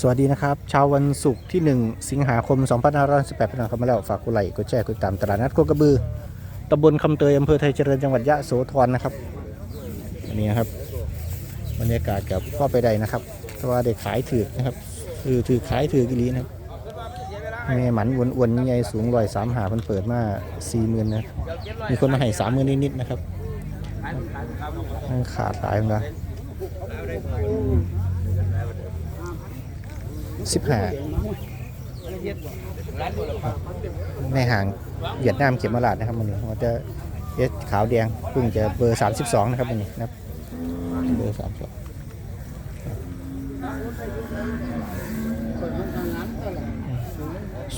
สวัสดีนะครับเช้าวันศุกร์ที่ 1 สิงหาคม 2518พี่น้องเข้ามาแล้วฝากกดไลกดแชร์กดติดตามตลาดนัดโคกระบือตำบลคำเตยอำเภอไทยเจริญจังหวัดยะโสธรนะครับอันนี้ครับบรรยากาศกับพ่อไปใดนะครับเพราะว่าเด็กขายถือนะครับคือถือขายถือกิลีนะครับแม่หมันอ้วนๆใหญ่สูงร้อยสามหาเพิ่นเปิดมาสี่หมื่นนะมีคนมาให้สามหมื่นนิดๆนะครับยังขาดหลายเหมือนกัน สิบห้าในห่างเวียดนามเข็มมาลาดนะครับมันนี้มันจะเอสขาวแดงเพิ่งจะเบอร์32นะครับมันนี้นะครับเบอร์32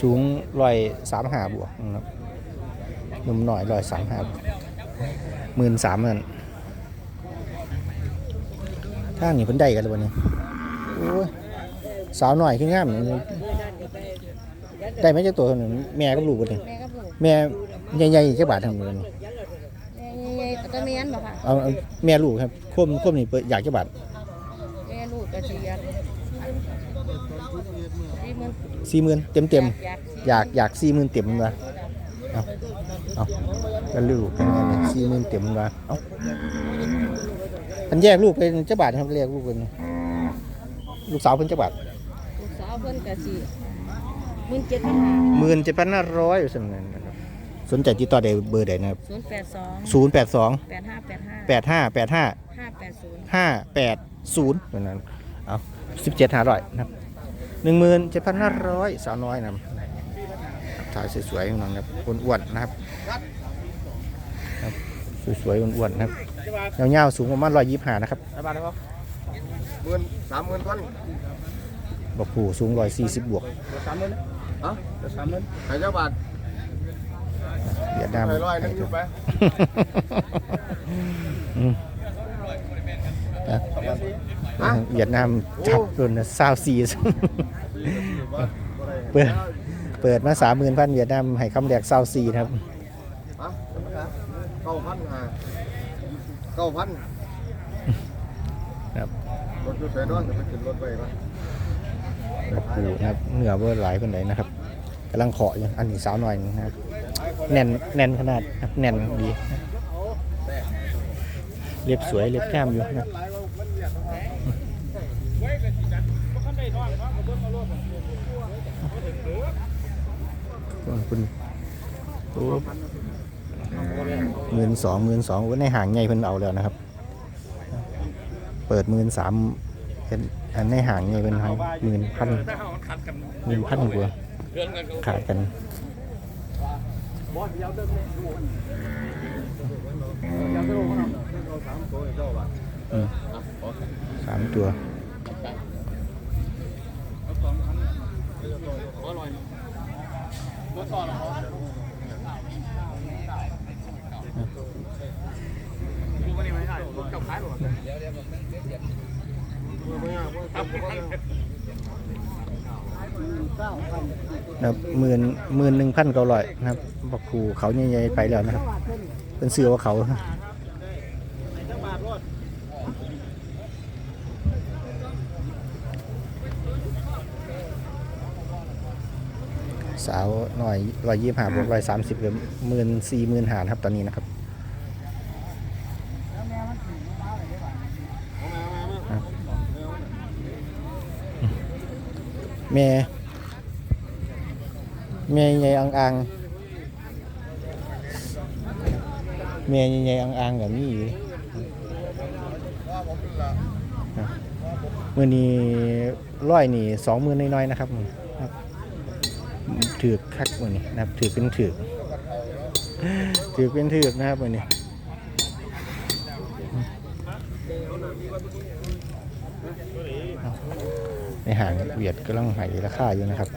สูงร้อยสามหาบวกนะครับหนุ่มหน่อยร้อยสามหาหมื่นสามนั่นถ้าหนีเพิ่นได้กันเลยวันนี้โอ้ย สาวหน่อยขึ้นงามนี่ได้ไหมเจ้าตัวหนึ่งแม่กับลูกคนหนึ่งแม่ก็ปลูกแม่ใหญ่ๆจักบาททำเงินแม่ใหญ่ๆก็ต้องเมียนบ่ค่ะเอาเอาแม่ลูกครับคมคมนี่เปิดอยากจักบาทแม่ลูกก็สิยันที่มันสี่หมื่นเต็มเต็มอยากๆอยากอยากสี่หมื่นเต็มมาเอาเอาก็ลูกเป็นไงเนี่ยสี่หมื่นเต็มมาเอาอันแยกลูกเป็นจักบาทครับเรียกลูกเป็นลูกสาวเป็นจักบาทลูกสาว เพิ่นก็สิหมื่นเจ็ดพันห้าหมื่นเจ็ดพันห้าร้อยสำเนันนะครับสนใจติดต่อได้เบอร์ใดนะครับศูนย์แปดสองศูนย์แปดสองแปดห้าแปดห้าแปดห้าแปดห้าห้าแปดศูนย์ห้าแปดศูนย์เหมือนนั้นเอาสิบเจ็ดห้าร้อยนะครับหนึ่งหมื่นเจ็ดพันห้าร้อยสาวน้อยนะครับถ่ายสวยๆของน้องนะครับอ้วนๆนะครับครับสวยๆอ้วนๆนะครับยาวๆสูงประมาณร้อยยี่สิบห้านะครับได้บ้านได้ปะหมื่นสามหมื่นก้อน บอกผู้สูงร้อยสี่สิบบวกสามหมื่นอะสามหมื่นใครเจ้าบาทเวียดนามใครร้อยนึงอยู่ไปอืมอะเวียดนามจับรุ่นซาวซีเปิดเปิดมาสามหมื่นพันเวียดนามให้คำแรกซาวซีนะครับอะเก้าพันห้าเก้าพันครับรถอยู่ใส่นอนจะไปขึ้นรถไปปะ ผูนะครับเหนือเบอร์หลายคนไหนนะครับกำลังเคาะอยู่อันนี้สาวหน่อยนะครับแน่นแน่นขนาดครับแน่นดีเรียบสวยเรียบแก้มอยู่นะคุณโอ้หมื่นสองหมื่นสองในห่างใหญ่เพิ่นเอาแล้วนะครับ เปิดหมื่นสามเป็น อันในหางใหญ่เป็นหมื่นพันหมื่นพันกว่าขาดกันสามตัวนะ ครับหมื่นหมื่นหนึ่งพันเก้าร้อยนะครับบอกครูเขาใหญ่ๆไปแล้วนะครับ เป็นเสือว่าเขาสาวหน่อยร้อยยี่ห้าบวกร้อยสามสิบกับหมื่นสี่หมื่นหาครับตอนนี้นะครับ แม่แม่ใหญ่อังอังแม่ใหญ่อังอังแบบนี้อยู่มื่อนี้ร้อยนี่สองหมื่นน้อยๆนะครับครับถือกคักมื่อนี้นะครับถือเป็นถือกถือเป็นถือกนะครับมื่อนี้ ในห่างเวียดกำลังไหราคาอยู่นะครับ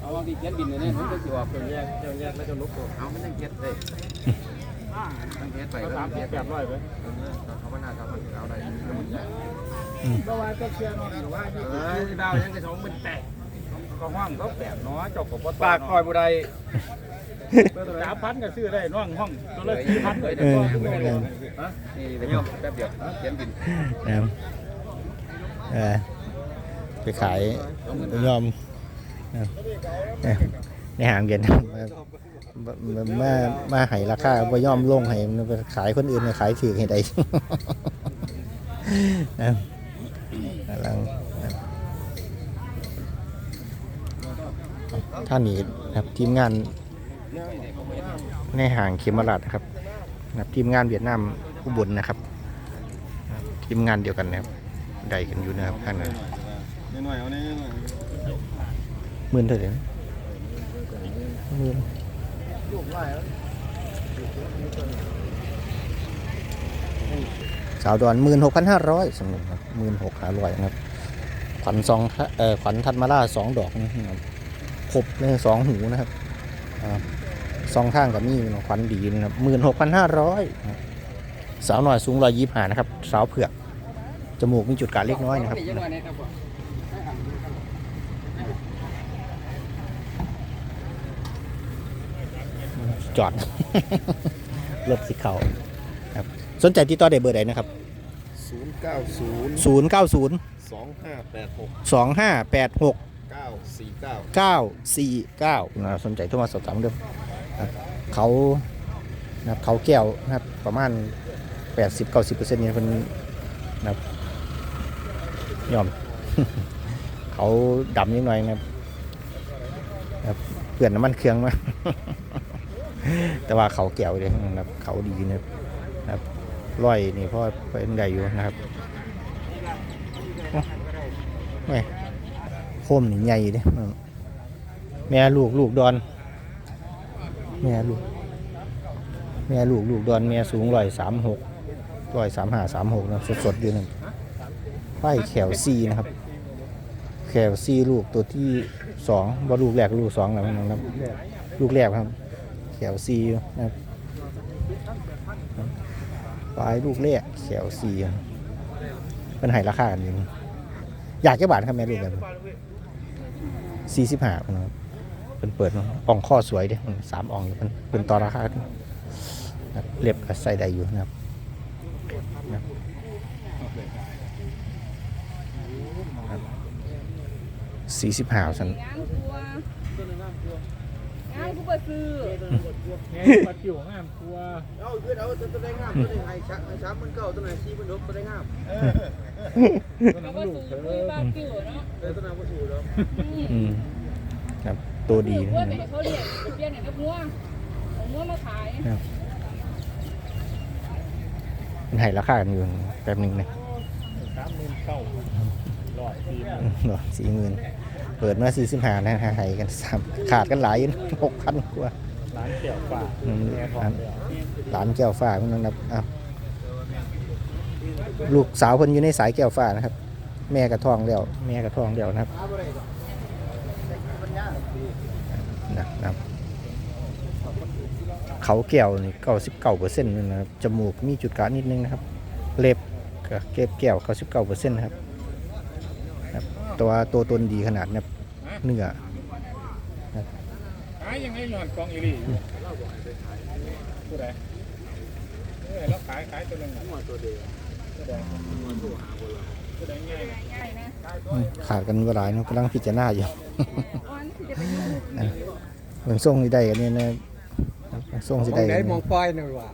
เอาบางทีเขียนบินเลยเนี่ยมันก็สิออกเป็นแยกแยกแล้วจะลุกตัวเอามันยังเก็ตเลยมันเก็ตไปก็สามเก็ตแบบร้อยไปเขามาหน้าเขามาเอาได้ก็ว่าก็เชียร์หรือว่าเออดาวยังกระสองมันแตกก็ห้องก็แปดน้อยจบกับปากคอยบุได้ สามพันก็ซื้อได้น้องห้องตัวละสี่พันเลยเออนี่เดี๋ยวแป๊บเดียวเขียนบินนะครับเออไปขายยอมในหางเย็นมามามามาให้ราคาบ่ยอมลงให้ไปขายคนอื่นขายถือให้ได้นะกำลังท่านนี้ครับทีมงาน ในห่างเขมราชนะครับนะครับทีมงานเวียดนามอุบลนะครับ ทีมงานเดียวกันนะครับได้กันอยู่นะครับท่านนั้นหน่อยเอาเนี่ยมื่นเท่าไหร่นะหมื่นสาวดอนหมื่นหกพันห้าร้อยสำหรับครับหมื่นหกห้าร้อยนะครับ ขวัญสองเอ่อขวัญทัดมาล่าสองดอกนะครับครบเลยสองหูนะครับอ่า สองข้างกับมีขวัญดีนะครับหมื่นหกพันห้าร้อยสาวหน่อยสูงร้อยยี่สิบห้านะครับ สาวเผือก จมูกมีจุดการเล็กน้อยนะครับนี่ยังไงครับจอดรถสิเขาครับ สนใจติดต่อได้เบอร์ใดนะครับศูนย์เก้าศูนย์090สองห้าแปดหก2586เก้าสี่เก้า949นะสนใจโทรมาสอบถามเดิมครับ เขานะครับเขาแก้วนะครับประมาณ 80-90%เนี่ยเพิ่นนะครับยอม เขาดำนิดหน่อยนะครับเปลี่ยนน้ำมันเครื่องมา แต่ว่าเขาแก้วเลยนะครับ เขาดีนะครับนะครับร้อยนี่พ่อเป็นได้อยู่นะครับไม่โคมนี่ใหญ่เด้แม่ลูกลูกดอน แม่ลูก แม่ลูกลูกดอนแม่สูงร้อยสามหกร้อยสามห้าสามหกนะสดๆอยู่นั่นไฟแขวซีนะครับ แขวซีลูกตัวที่สองว่าลูกแรกลูกสองแล้วนะครับ ลูกแรกครับ แขวซีนะครับปลายลูกแรกแขวซีเป็นไห้ราคากันอยู่อยากจะบาทครับแม่ลูกแบบสี่สิบห้านะครับ เป็นเปิดมาอ่องข้อสวยเด้สามอ่องอยู่เป็นเป็นต่อราคาเรียบกับใส่ได้อยู่นะครับสี่สิบห้าสันงามกลัวงามกูบ่ซื้อไงปลาจิ๋วงามกลัวเอาขึ้นเอาตัวไหนงามตัวไหนไอ้ช้าช้ามันเก่าตัวไหนชี้มันดกตัวไหนงามก็บ่ซื้อคุยบ้ากิ้วเนาะแต่ตัวไหนก็สูแล้อืมครับ ตัวดีซื้อนะกล้วยไปให้เขาเลี้ยงไปเปลี่ยนให้กับงัวเอางัวมาขายเป็นไห้ราคากันอยู่แป๊บหนึงนะสามหมื่นเก้าหลอดสี่หมื่นหรอสี่หมื่นเปิดมาสี่สิบห้านะหายกันสามขาดกันหลายหกพันกว่า ร้านแก้วป่าอืม แม่ทองเดียวหลานแก้วฟ้าคนนั้นนะอ้าวลูกสาวคนอยู่ในสายแก้วฟ้านะครับ แม่กระท้องแล้ว แม่กระท้องแล้วนะครับ นะครับเขาแก้วนี่เก้าสิบเก้าเปอร์เซ็นต์นะครับจมูกมีจุดการนิดนึงนะครับ เล็บก็เก็บแก้วเก้าสิบเก้าเปอร์เซ็นต์ครับครับตัวตัวตนดีขนาดนะครับเนื้อขายยังไงหลอดกองอีหลีผู้ใดเออแล้วขายขายตัวนึงอะตัวเดียวตัวใดตัว ขาดกันเวลายเนาะกำลังพิจารณาอยู่เหมือนส่งที่ได้กันเนี่ยนะส่งที่ได้กันมองยปลายหน่อยว่ะ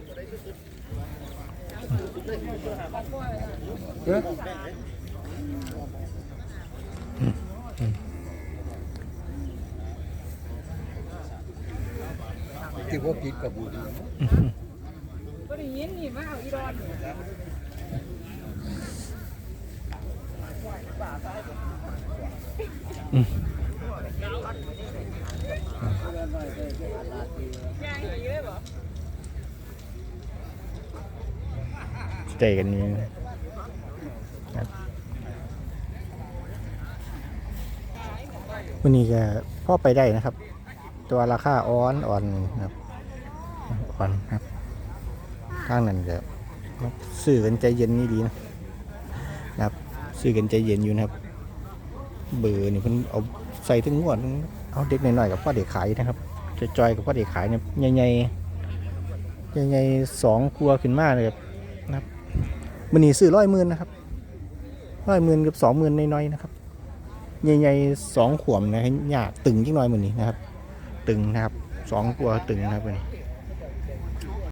ปลาที่พวกกินกับบุญบ่ได้ยินนี่มาเอาอีดอน นี่ใจกันนี่ครับวันนี้ก็พ่อไปได้นะครับ ตัวราคาอ่อนอ่อนครับอ่อนครับข้างนั้นก็ซื้อกันใจเย็นนี่ดีนะ ซื้อกันใจเย็นอยู่นะครับ เบอร์นี่เพิ่นเอาใส่ถึงงวดนึงเอาเด็กหน่อยๆกับพ่อเด็กขายนะครับจะจอยกับพ่อเด็กขายเนี่ยใหญ่ๆใหญ่ๆสองครัวขึ้นมาเลยครับนะครับมันนี่ซื้อร้อยหมื่นนะครับร้อยหมื่นกับสองหมื่นน้อยๆนะครับใหญ่ๆสองขวมนะให้หยาตึงจังน้อยมือนี้นะครับ ตึงนะครับสองตัวตึงนะครับวันนี้